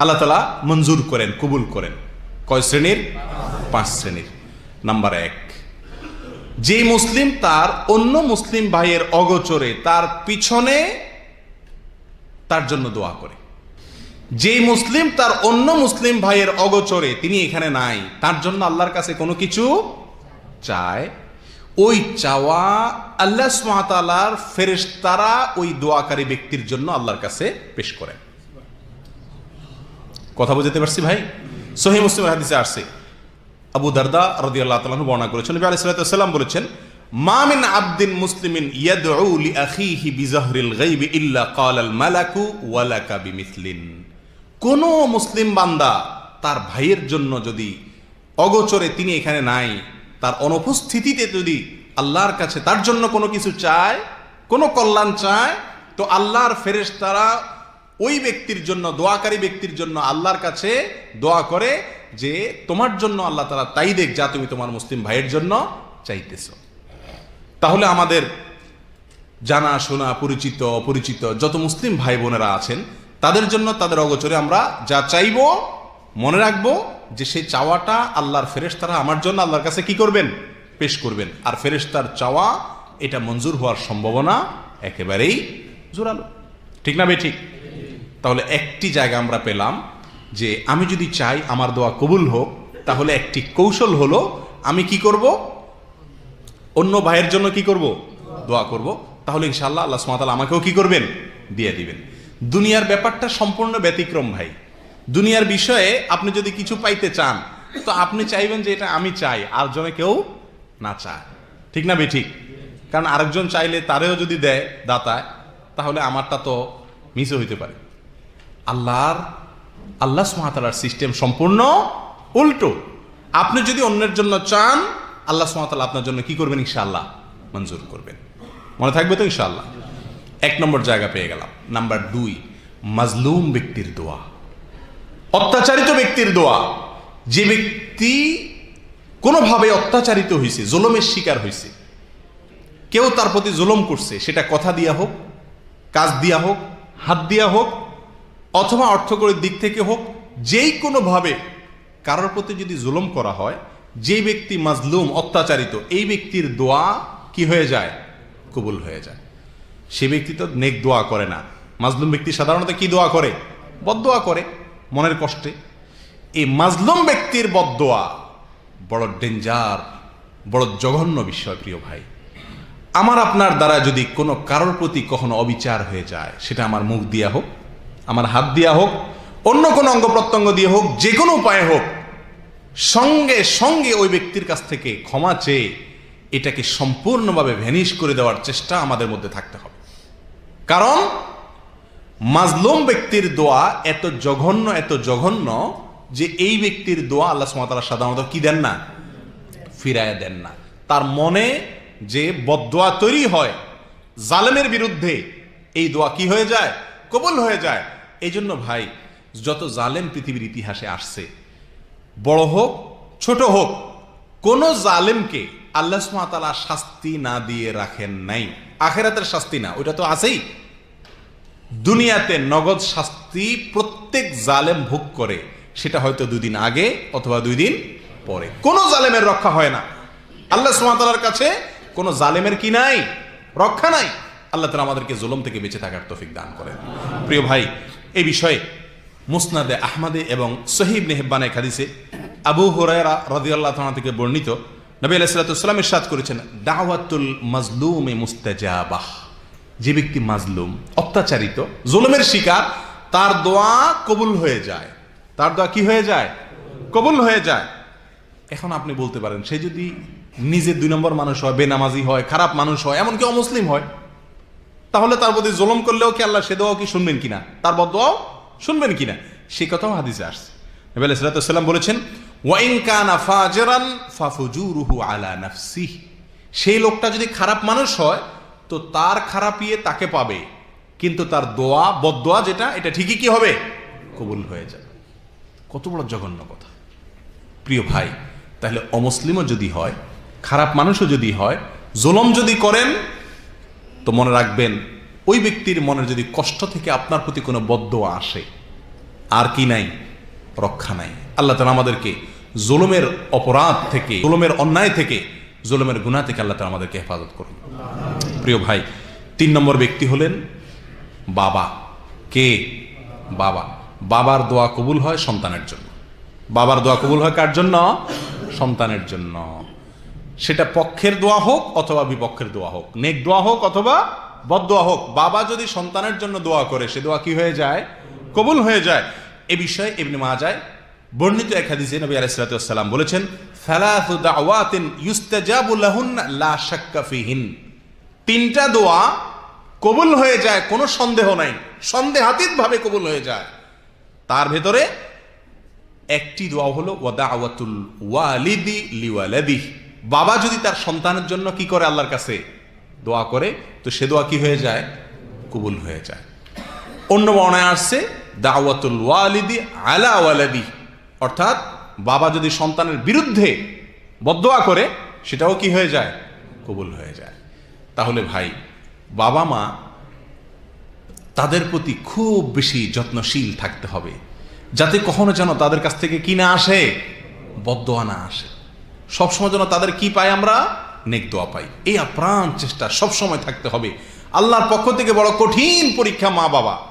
আল্লাহ তালা মঞ্জুর করেন, কবুল করেন। কয় শ্রেণির? পাঁচ শ্রেণির। নাম্বার এক, যে মুসলিম তার অন্য মুসলিম ভাইয়ের অগোচরে তার পিছনে তার জন্য দোয়া করে। যে মুসলিম তার অন্য মুসলিম ভাইয়ের অগোচরে তিনি এখানে নাই, তার জন্য আল্লাহর কাছে কোনো কিছু চায়? ওই চাওয়া আল্লাহ সুমাতালার ফেরেশতারা ওই দোয়াকারী ব্যক্তির জন্য আল্লাহর কাছে পেশ করেন। কথা বুঝতে পারছি ভাই? সহি মুসলিম হাদিসে আসছে। আবু দারদা রদি আল্লাহ তালু বর্ণনা করেছেন, নবী আলাইহিস সাল্লাম বলেছেন, মা মিন আবদিন মুসলিমিন ইয়াদউ আখিহি বিজাহরিল গায়বি ইল্লা ক্বালাল মালাকু ওয়ালাকা বিমিসলিন। কোন মুসলিম বান্দা তার ভাইয়ের জন্য যদি অগোচরে তিনি এখানে নাই, তার অনুপস্থিতিতে যদি আল্লাহর কাছে তার জন্য কোনো কিছু চায়, কোনো কল্যাণ চায়, তো আল্লাহর ফেরেশতারা ওই ব্যক্তির জন্য, দোয়াকারী ব্যক্তির জন্য আল্লাহর কাছে দোয়া করে যে তোমার জন্য আল্লাহ তারা তাই দেখ যা তুমি তোমার মুসলিম ভাইয়ের জন্য চাইতেছ। তাহলে আমাদের জানা, শোনা, পরিচিত, অপরিচিত যত মুসলিম ভাই বোনেরা আছেন, তাদের জন্য তাদের অগোচরে আমরা যা চাইব, মনে রাখব যে সেই চাওয়াটা আল্লাহর ফেরেশতারা আমার জন্য আল্লাহর কাছে কি করবেন? পেশ করবেন। আর ফেরেশতার চাওয়া, এটা মঞ্জুর হওয়ার সম্ভাবনা একেবারেই জোরালো। ঠিক না বে ঠিক? তাহলে একটি জায়গা আমরা পেলাম যে আমি যদি চাই আমার দোয়া কবুল হোক, তাহলে একটি কৌশল হলো আমি কি করব? অন্য ভাইয়ের জন্য কি করব? দোয়া করব। তাহলে ইনশাল্লাহ আল্লাহ সুমাতাল আমাকেও কি করবেন? দিয়ে দিবেন। দুনিয়ার ব্যাপারটা সম্পূর্ণ ব্যতিক্রম ভাই। দুনিয়ার বিষয়ে আপনি যদি কিছু পাইতে চান, তো আপনি চাইবেন যে এটা আমি চাই, আর জনে কেউ না চায়। ঠিক না বে ঠিক। কারণ আরেকজন চাইলে তারেও যদি দেয় দাতায়, তাহলে আমারটা তো মিসও হইতে পারে। আল্লাহর, আল্লাহ সুমাতালার সিস্টেম সম্পূর্ণ উল্টো। আপনি যদি অন্যের জন্য চান, আল্লাহ সুমাতালা আপনার জন্য কি করবেন? ইনশাআল্লাহ মঞ্জুর করবেন। মনে থাকবে তো ইনশাআল্লাহ? এক নম্বর জায়গা পেয়ে গেলাম। নাম্বার দুই, মাজলুম ব্যক্তির দোয়া। অত্যাচারিত ব্যক্তির দোয়া। যে ব্যক্তি কোনোভাবে অত্যাচারিত হয়েছে জুলমের শিকার হয়েছে কেউ তার প্রতি জুলম করছে, সেটা কথা দিয়া হোক, কাজ দিয়া হোক, হাত দিয়া হোক অথবা অর্থকরীর দিক থেকে হোক, যেই কোনোভাবে কারোর প্রতি যদি জুলুম করা হয় যে ব্যক্তি মাজলুম, অত্যাচারিত, এই ব্যক্তির দোয়া কি হয়ে যায়? কবুল হয়ে যায়। সে ব্যক্তি তো নেক দোয়া করে না। মাজলুম ব্যক্তি সাধারণত কি দোয়া করে? বদদোয়া করে, মনের কষ্টে। এই মাজলুম ব্যক্তির বদদোয়া বড় ডেঞ্জার, বড় জঘন্য বিষয়, প্রিয় ভাই। আমার আপনার দ্বারা যদি কোনো কারোর প্রতি কখনো অবিচার হয়ে যায়, সেটা আমার মুখ দিয়া হোক আমার হাত দিয়া হোক, অন্য কোনো অঙ্গ প্রত্যঙ্গ দিয়ে হোক, যে কোনো উপায়ে হোক, সঙ্গে সঙ্গে ওই ব্যক্তির কাছ থেকে ক্ষমা চেয়ে এটাকে সম্পূর্ণভাবে ভ্যানিশ করে দেওয়ার চেষ্টা আমাদের মধ্যে থাকতে হবে। কারণ মাজলুম ব্যক্তির দোয়া এত জঘন্য এত জঘন্য যে এই ব্যক্তির দোয়া আল্লাহ সুমাতারা সাধারণত কি দেন না? ফিরায় দেন না। তার মনে যে বদোয়া তৈরি হয়, জালেমের বিরুদ্ধে এই দোয়া কি হয়ে যায়? কবল হয়ে যায়। এই জন্য ভাই, যত জালেম পৃথিবীর ইতিহাসে আসছে, বড় হোক, ছোট হোক, কোন জালেমকে আল্লাহ সুমাতালা শাস্তি না দিয়ে রাখেন নাই। আখেরাতের শাস্তি না, ওইটা তো আছেই। দুনিয়াতে নগদ শাস্তি প্রত্যেক জালেম ভোগ করে, সেটা হয়তো দুই দিন আগে অথবা দুই দিন পরে। কোনো জালেমের রক্ষা হয় না। আল্লাহ সুমাতালার কাছে কোনো জালেমের কি নাই? রক্ষা নাই। আল্লাহ তালা আমাদেরকে জুলম থেকে বেঁচে থাকার তৌফিক দান করেন। প্রিয় ভাই এই বিষয়ে মুসনাদে আহমদে এবং সহিব নেহেব্বানে খাদিসে আবু হুরায়রা রাদিয়াল্লাহু তাআলা থেকে বর্ণিত, নবী সালাম ইরশাদ করেছেন, দাওয়াতুল এ মুস্তাজাবাহ যে ব্যক্তি মাজলুম, অত্যাচারিত, জুলুমের শিকার, তার দোয়া কবুল হয়ে যায়। তার দোয়া কি হয়ে যায়? কবুল হয়ে যায়। এখন আপনি বলতে পারেন, সে যদি নিজে দুই নম্বর মানুষ হয়, বেনামাজি হয়, খারাপ মানুষ হয়, এমনকি অমুসলিম হয় তাহলে তার প্রতি জুলুম করলেও কি আল্লাহ সে দোয়া কি শুনবেন কিনা? তার বদোয়াও শুনবেন কিনা? সে কথাও হাদিসে আসছে। নবী আলাইহিস সালাম বলেছেন, ওয়াইন কানা ফাজরান ফাফুজুরুহু আলা নাফসিহি। সেই লোকটা যদি খারাপ মানুষ হয়, তো তার খারাপিয়ে তাকে পাবে। কিন্তু তার দোয়া বদোয়া যেটা, এটা ঠিকই কি হবে? কবুল হয়ে যাবে। কত বড় জঘন্য কথা। প্রিয় ভাই, তাহলে অমুসলিমও যদি হয়, খারাপ মানুষও যদি হয়, জুলম যদি করেন তো মনে রাখবেন, ওই ব্যক্তির মনের যদি কষ্ট থেকে আপনার প্রতি কোনো বদ্ধ আসে, আর কি নাই, রক্ষা নাই। আল্লাহ তালা আমাদেরকে জুলুমের অপরাধ থেকে, জুলুমের অন্যায় থেকে, জুলুমের গুণা থেকে আল্লাহ তালা আমাদেরকে হেফাজত করুন। প্রিয় ভাই, তিন নম্বর ব্যক্তি হলেন বাবা। কে? বাবা। বাবার দোয়া কবুল হয় সন্তানের জন্য। বাবার দোয়া কবুল হয় কার জন্য? সন্তানের জন্য। সেটা পক্ষের দোয়া হোক অথবা বিপক্ষের দোয়া হোক। নেক দোয়া হোক অথবা বদ দোয়া হোক। বাবা যদি সন্তানের জন্য দোয়া করে, সে দোয়া কি হয়ে যায়? কবুল হয়ে যায়। এ বিষয়ে এমনি মা যায় বর্ণিত এক হাদিসে নবী আলাইহিসসালাম বলেছেন তিনটা দোয়া কবুল হয়ে যায়, কোনো সন্দেহ নাই। সন্দেহাতীত ভাবে কবুল হয়ে যায়। তার ভেতরে একটি দোয়া হলো ওয়াদাওয়াতুল ওয়ালিদি লিওয়ালাদি বাবা যদি তার সন্তানের জন্য কি করে আল্লাহর কাছে দোয়া করে, তো সে দোয়া কি হয়ে যায়? কবুল হয়ে যায়। অন্য বর্ণায় আসছে, দাওয়াতুল ওয়ালিদি আলা ওয়ালাদি। অর্থাৎ বাবা যদি সন্তানের বিরুদ্ধে বদোয়া করে, সেটাও কি হয়ে যায়? কবুল হয়ে যায়। তাহলে ভাই, বাবা মা, তাদের প্রতি খুব বেশি যত্নশীল থাকতে হবে, যাতে কখনো যেন তাদের কাছ থেকে কি না আসে বদোয়া না আসে। সবসময় যেন তাদের কি পাই আমরা? নেক দোয়া পাই। এই আপ্রাণ চেষ্টা সবসময় থাকতে হবে। আল্লাহর পক্ষ থেকে বড় কঠিন পরীক্ষা মা বাবা।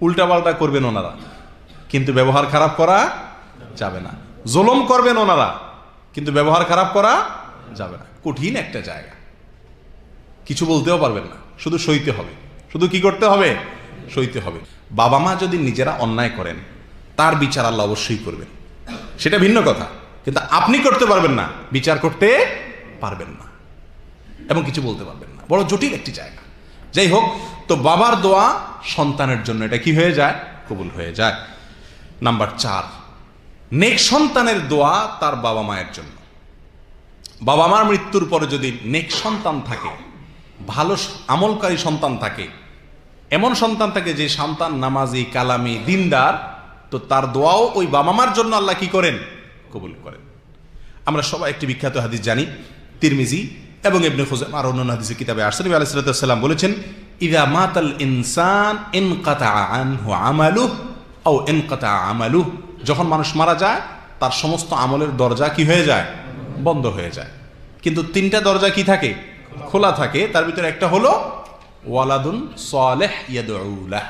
উল্টাপাল্টা করবেন ওনারা। কিন্তু ব্যবহার খারাপ করা যাবে না। জোলম করবেন ওনারা। কিন্তু ব্যবহার খারাপ করা যাবে না। কঠিন একটা জায়গা। কিছু বলতেও পারবেন না। শুধু সইতে হবে। শুধু কি করতে হবে? সইতে হবে। বাবা মা যদি নিজেরা অন্যায় করেন, তার বিচার আল্লাহ অবশ্যই করবেন। সেটা ভিন্ন কথা। কিন্তু আপনি করতে পারবেন না, বিচার করতে পারবেন না এবং কিছু বলতে পারবেন না। বড় জটিল একটি জায়গা। যাই হোক, তো বাবার দোয়া সন্তানের জন্য এটা কি হয়ে যায়? কবুল হয়ে যায়। নাম্বার চার, নেক সন্তানের দোয়া তার বাবা মায়ের জন্য। বাবা মার মৃত্যুর পরে যদি নেক সন্তান থাকে, ভালো আমলকারী সন্তান থাকে, এমন সন্তান থাকে যে সন্তান, নামাজি, কালামি, দিনদার, তো তার দোয়াও ওই বাবা মার জন্য আল্লাহ কি করেন? কবুল করেন। আমরা সবাই একটি বিখ্যাত হাদিস জানি, তিরমিজি এবং ইবনে খুজাম আর অন্যান্য হাদিসের কিতাবে নবী আলাইহিস বলেছেন, ইদা মাতাল ইনসান আনহু আমালু ও ইনকাতা আমালু যখন মানুষ মারা যায়, তার সমস্ত আমলের দরজা কি হয়ে যায়? বন্ধ হয়ে যায়। কিন্তু তিনটা দরজা কি থাকে? খোলা থাকে। তার ভিতরে একটা হলো, ওয়ালাদুন সালেহ ইয়াদউলাহ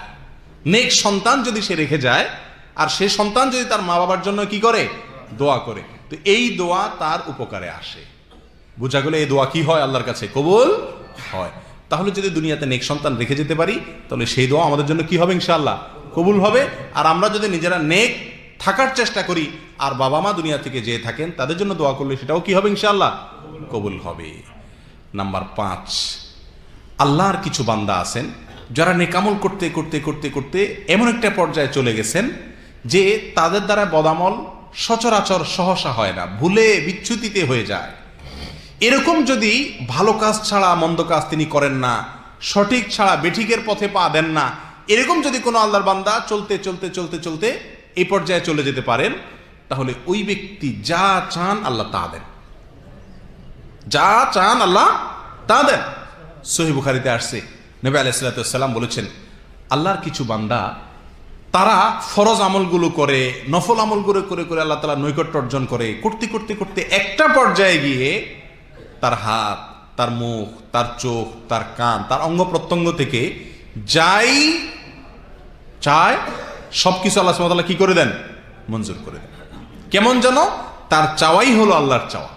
নেক সন্তান যদি সে রেখে যায়, আর সে সন্তান যদি তার মা বাবার জন্য কি করে? দোয়া করে। তো এই দোয়া তার উপকারে আসে। বোঝা গেলে এই দোয়া কি হয় আল্লাহর কাছে? কবুল হয়। তাহলে যদি দুনিয়াতে নেক সন্তান রেখে যেতে পারি, তাহলে সেই দোয়া আমাদের জন্য কি হবে ইনশাআল্লাহ? কবুল হবে। আর আমরা যদি নিজেরা নেক থাকার চেষ্টা করি, আর বাবা মা দুনিয়া থেকে যে থাকেন, তাদের জন্য দোয়া করলে সেটাও কি হবে ইনশাআল্লাহ? কবুল হবে। নাম্বার পাঁচ, আল্লাহর কিছু বান্দা আছেন, যারা নেকামল করতে করতে করতে করতে এমন একটা পর্যায়ে চলে গেছেন, যে তাদের দ্বারা বদামল সচরাচর সহসা হয় না, ভুলে বিচ্যুতিতে হয়ে যায়। এরকম যদি ভালো কাজ ছাড়া মন্দ কাজ তিনি করেন না, সঠিক ছাড়া বেঠিকের পথে পা দেন না, এরকম যদি কোনো আল্লাহর বান্দা চলতে চলতে চলতে চলতে এই পর্যায়ে চলে যেতে পারেন, তাহলে ওই ব্যক্তি যা চান আল্লাহ তা দেন। যা চান আল্লাহ তা দেন। সহি বুখারিতে আসছে, নবী আলাইসাল্লাম বলেছেন, আল্লাহর কিছু বান্দা তারা ফরজ আমলগুলো করে, নফল আমলগুলো করে করে আল্লাহ তালা নৈকট্য অর্জন করে। করতে করতে করতে একটা পর্যায়ে গিয়ে তার হাত, তার মুখ, তার চোখ, তার কান, তার অঙ্গ প্রত্যঙ্গ থেকে যাই চায় সব কিছু আল্লাহ তাআলা কি করে দেন? মঞ্জুর করে দেন। কেমন যেন তার চাওয়াই হলো আল্লাহর চাওয়া।